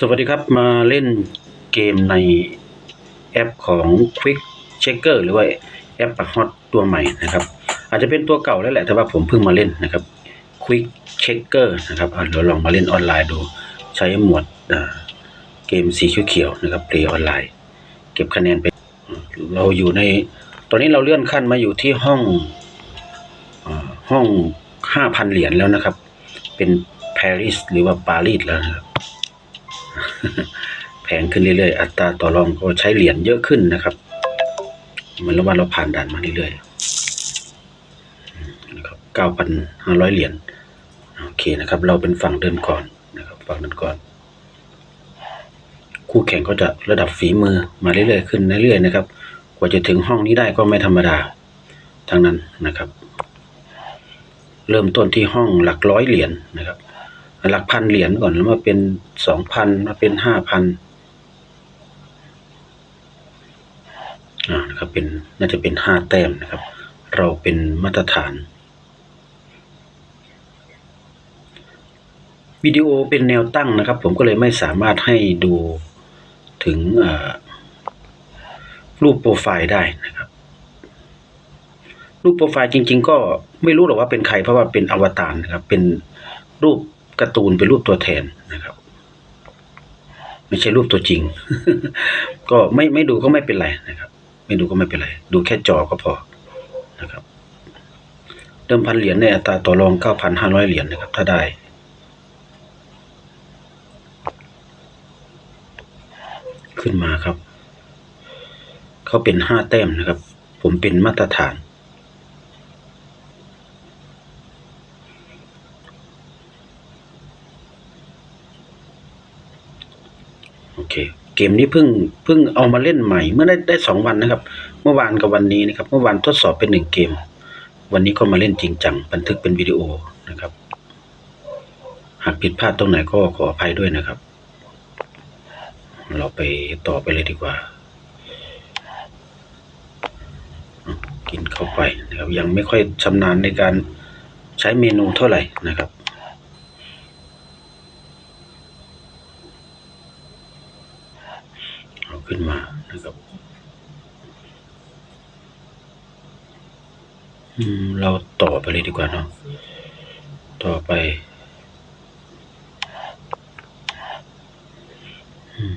สวัสดีครับมาเล่นเกมในแอปของ Quick Checker หรือว่าแอปฮอตตัวใหม่นะครับ อาจจะเป็นตัวเก่าแล้วแหละแต่ว่าผมเพิ่งมาเล่นนะครับ Quick Checker นะครับเดี๋ยวลองมาเล่นออนไลน์ดู ใช้หมวดเกมสีเขียวๆนะครับ Play ออนไลน์ เก็บคะแนนไป เราอยู่ใน ตอนนี้เราเลื่อนขั้นมาอยู่ที่ห้องอห้องห้าพันเหรียญแล้วนะครับ เป็นปารีสหรือว่าปารีสแล้วนะครับ แพงขึ้นเรื่อยๆ อัตราต่อรองก็ใช้เหรียญเยอะขึ้นนะครับ เหมือนว่าเราผ่านด่านมาเรื่อยๆนะครับเก้าพันห้าร้อยเหรียญ โอเคนะครับ เราเป็นฝั่งเดินก่อนนะครับฝั่งเดินก่อน คู่แข่งก็จะระดับฝีมือมาเรื่อยๆขึ้นเรื่อยๆนะครับ กว่าจะถึงห้องนี้ได้ก็ไม่ธรรมดา ทั้งนั้นนะครับ เริ่มต้นที่ห้องหลักร้อยเหรียญนะครับ หลักพันเหรียญก่อนแล้วมาเป็นสองพันมาเป็นห้าพันอ่านะครับเป็นน่าจะเป็นห้าแต้มนะครับ เราเป็นมาตรฐานวิดีโอเป็นแนวตั้งนะครับ ผมก็เลยไม่สามารถให้ดูถึงรูปโปรไฟล์ได้นะครับ รูปโปรไฟล์จริง ๆ ก็ไม่รู้หรอกว่าเป็นใครเพราะว่าเป็นอวตารนะครับ เป็นรูป การ์ตูนเป็นรูปตัวแทนนะครับ ไม่ใช่รูปตัวจริง ก็ไม่ไม่ดูก็ไม่เป็นไรนะครับ ไม่ดูก็ไม่เป็นไร ดูแค่จอก็พอนะครับ เดิมพันเหรียญในอัตราต่อรอง9,500เหรียญนะครับ ถ้าได้ขึ้นมาครับ เขาเป็นห้าแต้มนะครับ ผมเป็นมาตรฐาน โอเค เกมนี้เพิ่งเพิ่งเอามาเล่นใหม่ เมื่อได้ได้สองวันนะครับ เมื่อวานกับวันนี้นะครับ เมื่อวานทดสอบเป็นหนึ่งเกม วันนี้ก็มาเล่นจริงจังบันทึกเป็นวิดีโอนะครับ หากผิดพลาดตรงไหนก็ขออภัยด้วยนะครับ เราไปต่อไปเลยดีกว่า กินเข้าไปนะครับ ยังไม่ค่อยชำนาญในการใช้เมนูเท่าไหร่นะครับ เอา ขึ้นมานะครับเราต่อไปเลยดีกว่าเนาะต่อไปอืม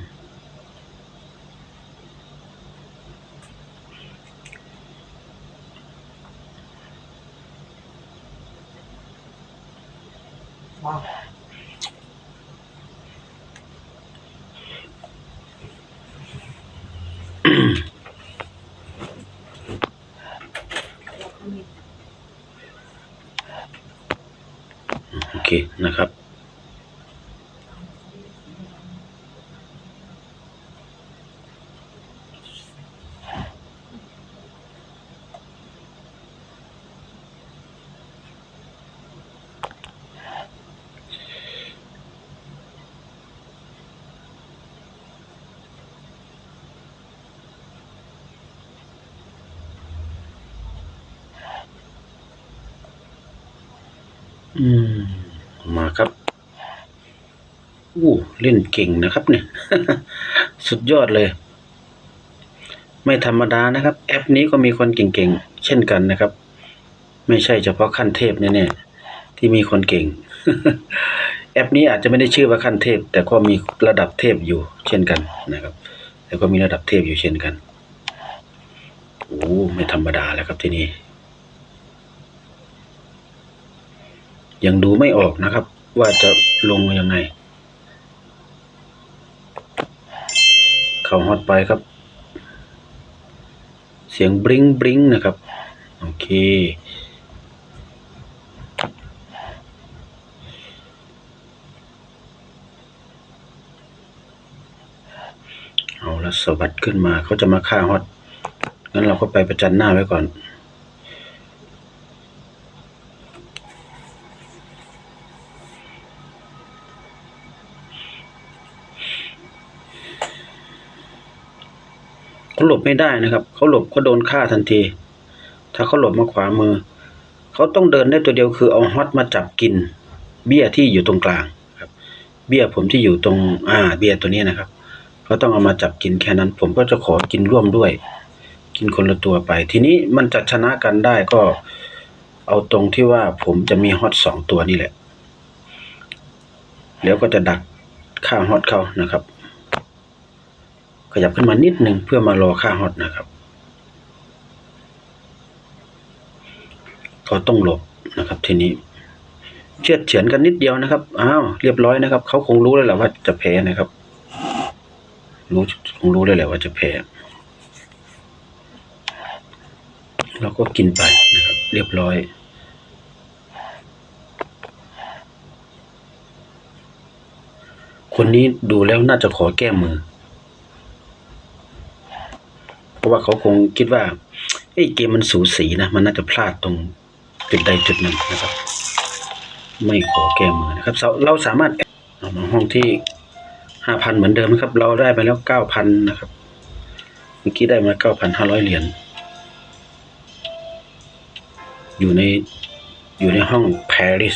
อ เคนะครับ อืม อู้เล่นเก่งนะครับเนี่ย สุดยอดเลย ไม่ธรรมดานะครับ แอปนี้ก็มีคนเก่งๆ เช่นกันนะครับ ไม่ใช่เฉพาะขั้นเทพแน่ๆที่มีคนเก่ง แอปนี้อาจจะไม่ได้ชื่อว่าขั้นเทพ แต่ก็มีระดับเทพอยู่เช่นกันนะครับ แต่ก็มีระดับเทพอยู่เช่นกันโอ้ไม่ธรรมดาแล้วครับที่นี่ยังดูไม่ออกนะครับ ว่าจะลงยังไง เข้าฮอตไปครับ เสียงบริงบริงนะครับ โอเค เอาละสวัสดขึ้นมาเขาจะมาฆ่าฮอตงั้นเราก็ไปประจันหน้าไว้ก่อน เขาหลบไม่ได้นะครับ เขาหลบเขาโดนฆ่าทันที ถ้าเขาหลบมาขวามือ เขาต้องเดินได้ตัวเดียวคือเอาฮอตมาจับกิน เบี้ยที่อยู่ตรงกลางครับ เบี้ยผมที่อยู่ตรงอ่าเบี้ยตัวนี้นะครับเขาต้องเอามาจับกินแค่นั้น ผมก็จะขอกินร่วมด้วย กินคนละตัวไป ทีนี้มันจะชนะกันได้ก็ เอาตรงที่ว่าผมจะมีฮอตสองตัวนี่แหละแล้วก็จะดักค่าฮอตเขานะครับ ขยับขึ้นมานิดหนึ่งเพื่อมารอค่าฮอตนะครับเขาต้องหลบนะครับทีนี้เชือดเฉือนกันนิดเดียวนะครับอ้าวเรียบร้อยนะครับเขาคงรู้แล้วแหละว่าจะแพ้นะครับ รู้คงรู้เลยแหละว่าจะแพ้เราก็กินไปนะครับ เรียบร้อยคนนี้ดูแล้วน่าจะขอแก้มือ เพราะว่าเขาคงคิดว่าเอ้เกมมันสูสีนะ มันน่าจะพลาดตรงจุดใดจุดหนึ่งนะครับ ไม่ขอแก้มือนะครับเราเราสามารถเอามาห้องที่ห้าพันเหมือนเดิมนะครับ เราได้ไปแล้วเก้าพันนะครับ เมื่อกี้ได้มาเก้าพันห้าร้อยเหรียญ อยู่ในอยู่ในห้องปารีส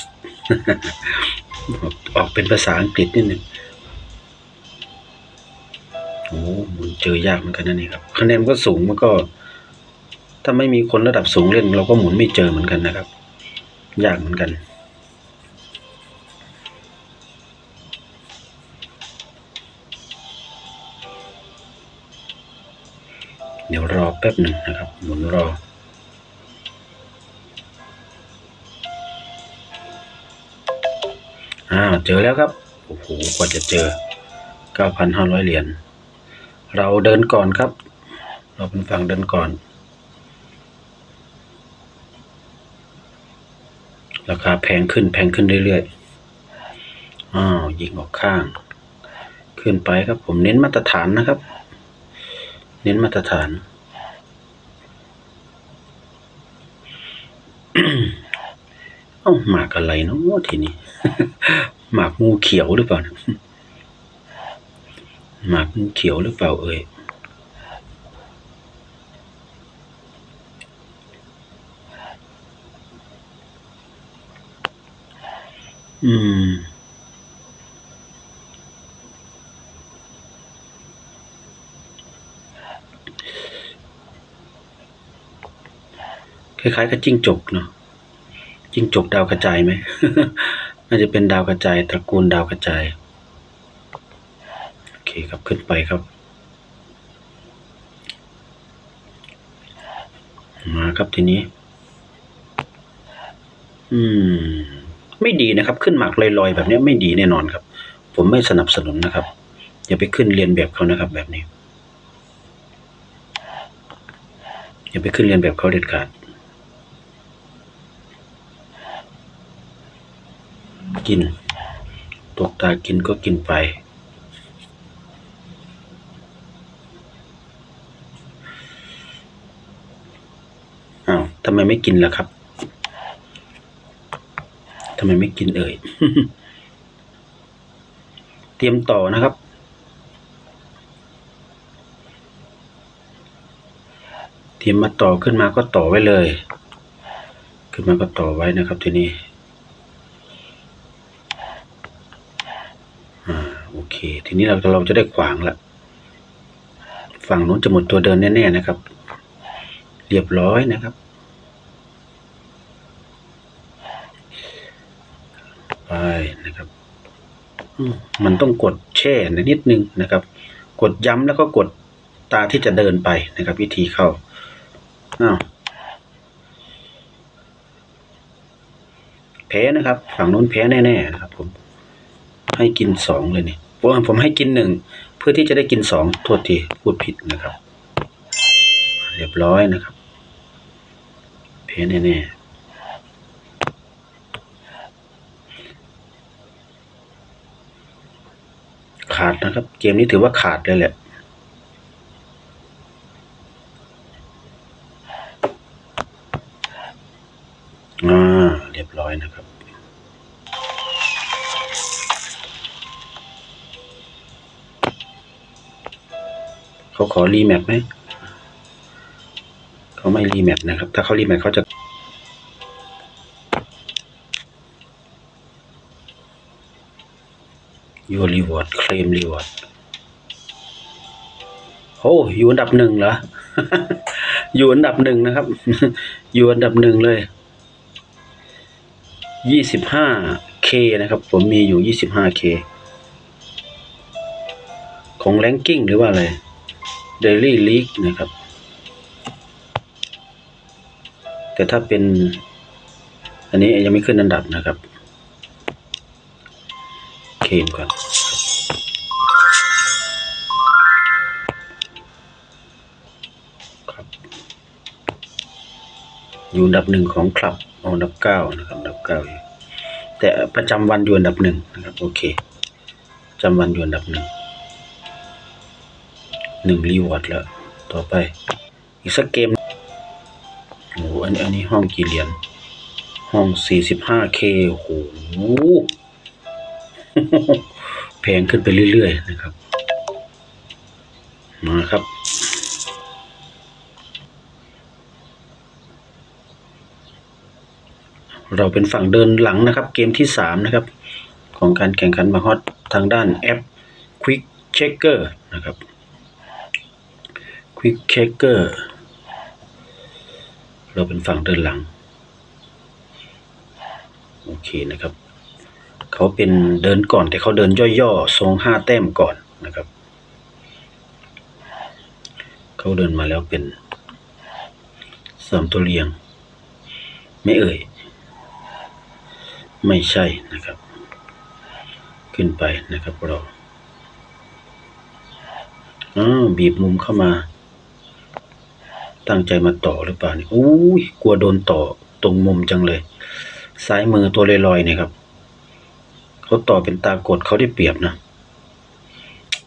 ออกออกเป็นภาษาอังกฤษนิดหนึ่ง เจอยากเหมือนกันนะนี่ครับคะแนนก็สูงมันก็ ถ้าไม่มีคนระดับสูงเล่น เราก็หมุนไม่เจอเหมือนกันนะครับ ยากเหมือนกันเดี๋ยวรอแป๊บหนึ่งนะครับ หมุนรออ้าวเจอแล้วครับ โอ้โห กว่าจะเจอ 9,500 เหรียญ เราเดินก่อนครับ เราเป็นฝั่งเดินก่อน ราคาแพงขึ้นแพงขึ้นเรื่อยๆอ้าวยิงออกข้าง ขึ้นไปครับผมเน้นมาตรฐานนะครับ เน้นมาตรฐานเอ้าหมากอะไรเนาะทีนี้หมากงูเขียวหรือเปล่า หมากงูเขียวหรือเปล่าเอ่ยอืม คล้ายๆกับจิ้งจกเนาะจิ้งจกดาวกระจายไหม น่าจะเป็นดาวกระจาย ตระกูลดาวกระจาย คครับขึ้นไปครับ มาครับทีนี้ อืม ไม่ดีนะครับ ขึ้นหมากลอยๆแบบนี้ไม่ดีแน่นอนครับ ผมไม่สนับสนุนนะครับ อย่าไปขึ้นเรียนแบบเขานะครับ แบบนี้ อย่าไปขึ้นเรียนแบบเขาเด็ดขาดกิน ตกตากินก็กินไป อ้าว ทำไมไม่กินล่ะครับทำไมไม่กินเอ่ย เตรียมต่อนะครับ เตรียมมาต่อขึ้นมาก็ต่อไว้เลย ขึ้นมาก็ต่อไว้นะครับทีนี้อ่าโอเค ทีนี้เราเราจะได้ขวางละฝั่งนู้นจะหมดตัวเดินแน่ๆนะครับ เรียบร้อยนะครับ ไปนะครับอืมมันต้องกดแช่นิดนึงนะครับ กดย้ำแล้วก็กดตาที่จะเดินไปนะครับ วิธีเข้าอ้าวแพ้นะครับ ฝั่งนู้นแพ้แน่ๆนะครับ ผม ให้กินสองเลยนี่ผมผมให้กินหนึ่งเพื่อที่จะได้กินสองโทษทีพูดผิดนะครับ เรียบร้อยนะครับ แพ้แน่ๆ ขาดนะครับ เกมนี้ถือว่าขาดเลยแหละอ่าเรียบร้อยนะครับเขาขอรีแมปไหมเขาไม่รีแมปนะครับ ถ้าเขารีแมปเขาจะ your reward claim reward โอ้อยู่อันดับหนึ่งเหรอ อยู่อันดับหนึ่งนะครับ อยู่อันดับหนึ่งเลยยี่สิบห้าเคนะครับ ผมมีอยู่ยี่สิบห้าเคของ ranking หรือว่าอะไร daily league นะครับ แต่ถ้าเป็น อันนี้ยังไม่ขึ้นอันดับนะครับ เคมก่อนอยู่อันดับหนึ่งของคลับอันดับเก้านะครับอันดับเก้าอยู่แต่ประจำวันอยู่อันดับหนึ่งนะครับโอเคประจำวันอยู่อันดับหนึ่งหนึ่งรีวอร์ดแล้ว ต่อไป อีกสักเกมโอ้โหอันนี้ห้องกี่เหรียญห้องสี่สิบห้าเคโอ้โห แพงขึ้นไปเรื่อยๆนะครับ มาครับ เราเป็นฝั่งเดินหลังนะครับ เกมที่สามนะครับ ของการแข่งขันมาฮอตทางด้านแอป Quick Checker นะครับ Quick Checker เราเป็นฝั่งเดินหลัง โอเคนะครับ เขาเป็นเดินก่อน แต่เขาเดินย่อๆทรงห้าแต้มก่อนนะครับ เขาเดินมาแล้วเป็นสามตัวเรียง ไม่เอ่ย ไม่ใช่นะครับ ขึ้นไปนะครับเราอ้าวบีบมุมเข้ามา ตั้งใจมาต่อหรือเปล่านี่อู้ยกลัวโดนต่อตรงมุมจังเลย ซ้ายมือตัวลอยๆเนี่ยครับ เขาต่อเป็นตากดเขาได้เปรียบนะ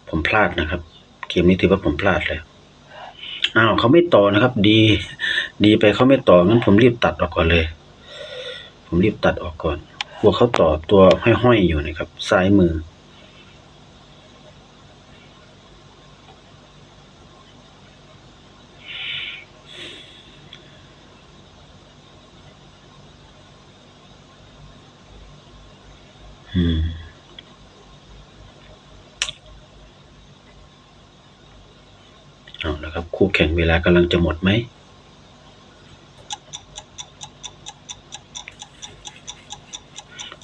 ผมพลาดนะครับ เกมนี้ถือว่าผมพลาดเลยอ้าวเขาไม่ต่อนะครับ ดี ดีไปเขาไม่ต่องั้นผมรีบตัดออกก่อนเลย ผมรีบตัดออกก่อนกลัวเขาต่อตัวห้อยๆอยู่นะครับ ซ้ายมือ เอาละครับ คู่แข่งเวลากำลังจะหมดไหม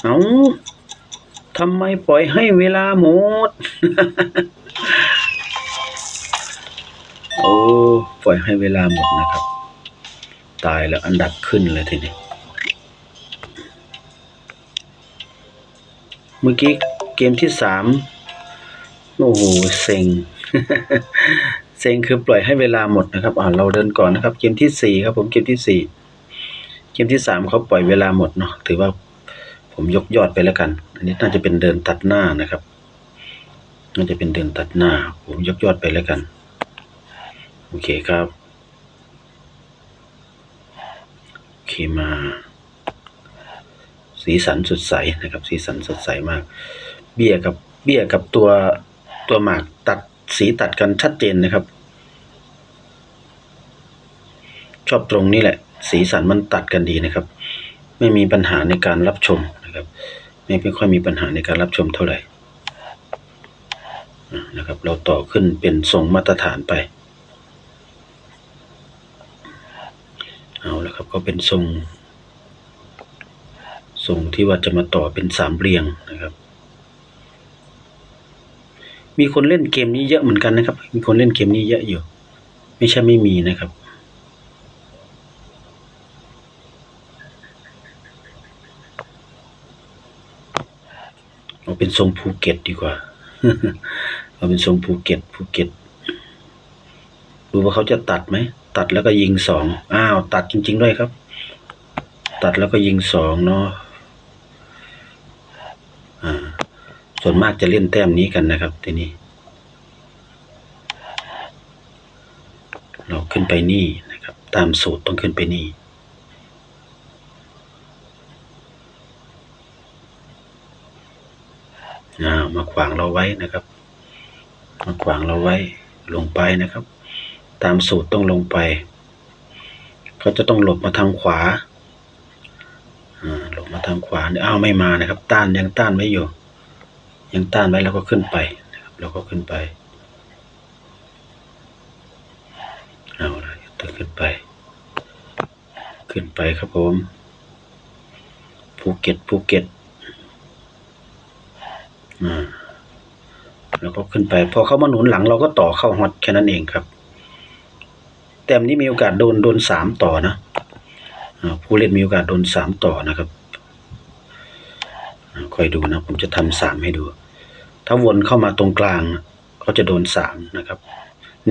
เอาทำไมปล่อยให้เวลาหมด โอ้ ปล่อยให้เวลาหมดนะครับ ตายแล้วอันดับขึ้นเลยทีนี้ เมื่อกี้เกมที่สามโอ้โหเซ็งเซ็งคือปล่อยให้เวลาหมดนะครับอ่าเราเดินก่อนนะครับ เกมที่สี่ครับ ผมเกมที่สี่เกมที่สามเขาปล่อยเวลาหมดเนาะถือว่าผมยกยอดไปแล้วกัน อันนี้น่าจะเป็นเดินตัดหน้านะครับน่าจะเป็นเดินตัดหน้า ผมยกยอดไปแล้วกัน โอเคครับโอเคมา สีสันสดใสนะครับ สีสันสดใสมาก เบี้ยกับเบี้ยกับตัวตัวหมากตัดสีตัดกันชัดเจนนะครับ ชอบตรงนี้แหละ สีสันมันตัดกันดีนะครับ ไม่มีปัญหาในการรับชมนะครับ ไม่ไม่ค่อยมีปัญหาในการรับชมเท่าไหร่นะครับ เราต่อขึ้นเป็นทรงมาตรฐานไปเอาละครับก็เป็นทรง ทรงที่ว่าจะมาต่อเป็นสามเรียงนะครับ มีคนเล่นเกมนี้เยอะเหมือนกันนะครับ มีคนเล่นเกมนี้เยอะอยู่ ไม่ใช่ไม่มีนะครับเอาเป็นทรงภูเก็ตดีกว่าเอาเป็นทรงภูเก็ตภูเก็ตดูว่าเขาจะตัดไหม ตัดแล้วก็ยิงสองอ้าว ตัดจริง ๆ ด้วยครับ ตัดแล้วก็ยิงสองเนาะ อ่า ส่วนมากจะเล่นแต้มนี้กันนะครับทีนี้ เราขึ้นไปนี่นะครับ ตามสูตรต้องขึ้นไปนี่ามาขวางเราไว้นะครับ มาขวางเราไว้ลงไปนะครับ ตามสูตรต้องลงไปเขาจะต้องหลบมาทางขวาหลบมาทางขวาเนี่ยอ้าวไม่มานะครับ ต้านยังต้านไว้อยู่ ยังต้านไว้แล้วก็ขึ้นไปนะครับแล้วก็ขึ้นไปเอาละตัวขึ้นไป ขึ้นไปครับผมภูเก็ตภูเก็ตอ่าแล้วก็ขึ้นไป พอเขามาหนุนหลังเราก็ต่อเข้าฮอตแค่นั้นเองครับแต้มนี้มีโอกาสโดนโดนสามต่อนะผู้เล่นมีโอกาสโดนสามต่อนะครับคอยดูนะ ผมจะทำสามให้ดู ถ้าวนเข้ามาตรงกลางเขาจะโดนสามนะครับ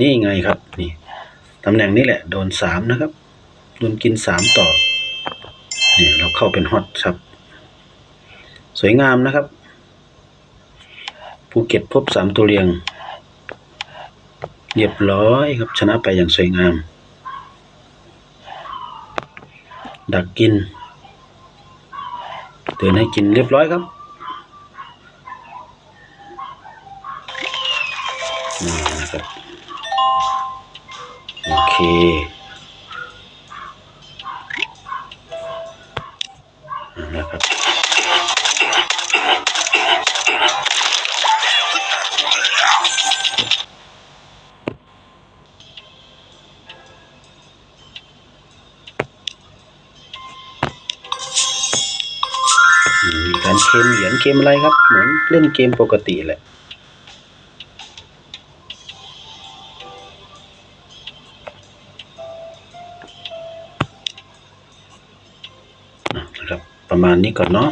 นี่ไงครับนี่ตำแหน่งนี้แหละโดนสามนะครับโดนกินสามต่อเนี่ยเราเข้าเป็นฮอตครับ สวยงามนะครับภูเก็ตพบสามตัวเรียง เรียบร้อยครับชนะไปอย่างสวยงาม ดักกินเตือนให้กินเรียบร้อยครับ เค นะครับ มีการเค็มเหรียญเค็มอะไรครับ เหมือนเล่นเกมปกติแหละ อะ